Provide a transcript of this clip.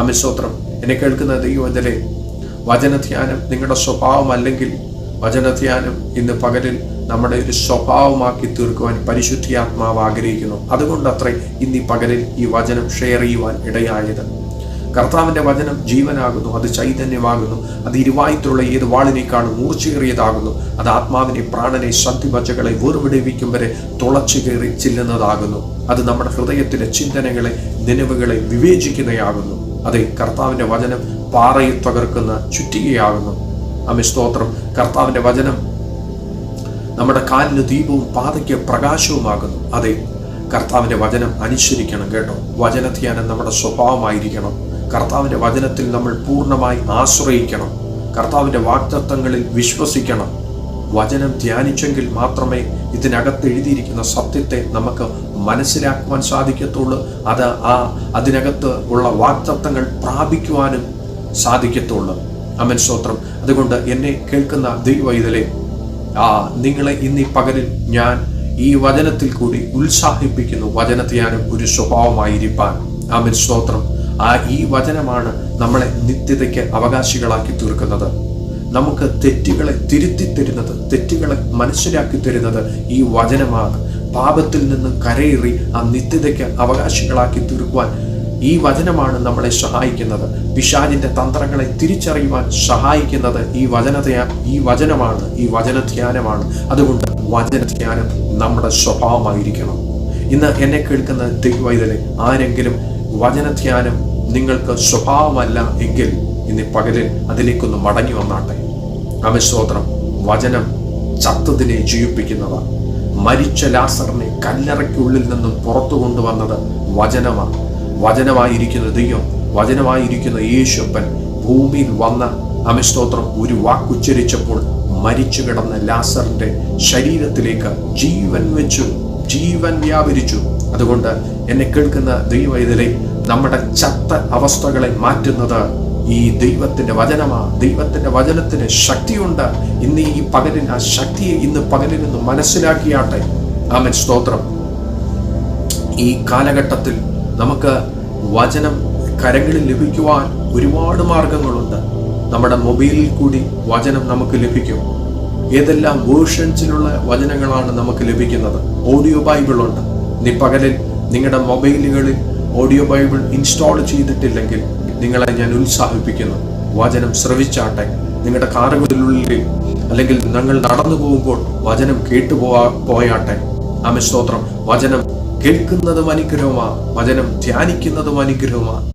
അമിസ്തോത്രം എന്നെ കേൾക്കുന്ന ദൈവജനെ വചനധ്യാനം നിങ്ങളുടെ സ്വഭാവമല്ലെങ്കിൽ വചനധ്യാനം ഇന്ന് പകലിൽ നമ്മുടെ ഒരു സ്വഭാവമാക്കി തീർക്കുവാൻ പരിശുദ്ധിയാത്മാവ് ആഗ്രഹിക്കുന്നു. അതുകൊണ്ട് അത്ര ഇന്ന് ഈ പകലിൽ ഈ വചനം ഷെയർ ചെയ്യുവാൻ ഇടയായത്. കർത്താവിന്റെ വചനം ജീവനാകുന്നു അത് ചൈതന്യമാകുന്നു അത് ഇരുവായത്തുള്ള ഏത് വാളിനേക്കാളും മൂർച്ചയേറിയതാകുന്നു അത് ആത്മാവിനെ പ്രാണനെ സന്ധിപച്ചകളെ വേർവിടിവിക്കും വരെ തുളച്ചു കയറി ചെല്ലുന്നതാകുന്നു. അത് നമ്മുടെ ഹൃദയത്തിലെ ചിന്തനകളെ നിലവുകളെ വിവേചിക്കുന്നയാകുന്നു. അതെ കർത്താവിന്റെ വചനം പാറയിൽ തകർക്കുന്ന ചുറ്റികയാകുന്നു. അമി സ്തോത്രം. കർത്താവിന്റെ വചനം നമ്മുടെ കാലിന് ദീപവും പാതയ്ക്ക് പ്രകാശവുമാകുന്നു. അതെ കർത്താവിന്റെ വചനം അനുസരിക്കണം കേട്ടോ. വചനധ്യാനം നമ്മുടെ സ്വഭാവമായിരിക്കണം. കർത്താവിന്റെ വചനത്തിൽ നമ്മൾ പൂർണമായി ആശ്രയിക്കണം. കർത്താവിന്റെ വാക്തത്വങ്ങളിൽ വിശ്വസിക്കണം. വചനം ധ്യാനിച്ചെങ്കിൽ മാത്രമേ ഇതിനകത്ത് എഴുതിയിരിക്കുന്ന സത്യത്തെ നമുക്ക് മനസ്സിലാക്കുവാൻ സാധിക്കത്തുള്ളൂ. അത് ആ അതിനകത്ത് ഉള്ള വാക്തത്വങ്ങൾ പ്രാപിക്കുവാനും സാധിക്കത്തുള്ളൂ. അമൻ സ്തോത്രം. അതുകൊണ്ട് എന്നെ കേൾക്കുന്ന ദൈവൈതലെ ആ നിങ്ങളെ ഇന്ന് പകലിൽ ഞാൻ ഈ വചനത്തിൽ കൂടി ഉത്സാഹിപ്പിക്കുന്നു. വചനധ്യാനം ഒരു സ്വഭാവമായിരിക്കാൻ. അമൻ സ്തോത്രം. ആ ഈ വചനമാണ് നമ്മളെ നിത്യതയ്ക്ക് അവകാശികളാക്കി തീർക്കുന്നത്. നമുക്ക് തെറ്റുകളെ തിരുത്തി തരുന്നത് തെറ്റുകളെ മനസ്സിലാക്കി തരുന്നത് ഈ വചനമാണ് പാപത്തിൽ നിന്ന് കരയേറി ആ നിത്യതയ്ക്ക് അവകാശികളാക്കി തീർക്കുവാൻ ഈ വചനമാണ് നമ്മളെ സഹായിക്കുന്നത്. പിശാചിന്റെ തന്ത്രങ്ങളെ തിരിച്ചറിയുവാൻ സഹായിക്കുന്നത് ഈ വചനതയാ ഈ വചനമാണ് ഈ വചനധ്യാനമാണ്. അതുകൊണ്ട് വചനധ്യാനം നമ്മുടെ സ്വഭാവമായിരിക്കണം. ഇന്ന് എന്നെ കേൾക്കുന്ന ദൈവവൈതലെ ആരെങ്കിലും വചനധ്യാനം നിങ്ങൾക്ക് സ്വഭാവമല്ല എങ്കിൽ ഇന്ന് പകൽ അതിലേക്കൊന്ന് മടങ്ങി വന്നാട്ടെ. അവിശ്രോത്രം വചനം ചത്തതിനെ ജീവിപ്പിക്കുന്നതാണ് മരിച്ച ലാസറിനെ കല്ലറയ്ക്കുള്ളിൽ നിന്നും പുറത്തു കൊണ്ടുവന്നത് വചനമാണ് വചനമായിരിക്കുന്ന ദൈവം വചനമായിരിക്കുന്ന യേശുപ്പൻ ഭൂമിയിൽ വന്ന അമിസ്തോത്രം ഒരു വാക്കുച്ചരിച്ചപ്പോൾ മരിച്ചു കിടന്ന ലാസറിന്റെ ശരീരത്തിലേക്ക് ജീവൻ വെച്ചു ജീവൻ വ്യാപരിച്ചു. അതുകൊണ്ട് എന്നെ കേൾക്കുന്ന ദൈവ ഇതിലെ നമ്മുടെ ചത്ത അവസ്ഥകളെ മാറ്റുന്നത് ഈ ദൈവത്തിന്റെ വചനമാണ് ദൈവത്തിന്റെ വചനത്തിന് ശക്തിയുണ്ട്. ഇന്ന് ഈ പകലിന് ആ ശക്തിയെ ഇന്ന് പകലിൽ നിന്ന് മനസ്സിലാക്കിയാട്ടെ. ആമൻ. സ്തോത്രം. ഈ കാലഘട്ടത്തിൽ നമുക്ക് വചനം കരങ്ങളിൽ ലഭിക്കുവാൻ ഒരുപാട് മാർഗങ്ങളുണ്ട്. നമ്മുടെ മൊബൈലിൽ കൂടി വചനം നമുക്ക് ലഭിക്കും. ഏതെല്ലാം വേർഷൻസിലുള്ള വചനങ്ങളാണ് നമുക്ക് ലഭിക്കുന്നത്? ഓഡിയോ ബൈബിൾ ഉണ്ട് നീ പകലിൽ നിങ്ങളുടെ മൊബൈലുകളിൽ ഓഡിയോ ബൈബിൾ ഇൻസ്റ്റാൾ ചെയ്തിട്ടില്ലെങ്കിൽ നിങ്ങളെ ഞാൻ ഉത്സാഹിപ്പിക്കുന്നു. വചനം ശ്രവിച്ചാട്ടെ. നിങ്ങളുടെ കാറുകളിലുള്ളിൽ അല്ലെങ്കിൽ നിങ്ങൾ നടന്നു പോകുമ്പോൾ വചനം കേട്ടു കേട്ടുപോവാ പോയാട്ടെ. ആമസ്തോത്രം വചനം കേൾക്കുന്നതും അനുഗ്രഹമാ. വചനം ധ്യാനിക്കുന്നതും അനുഗ്രഹമാ.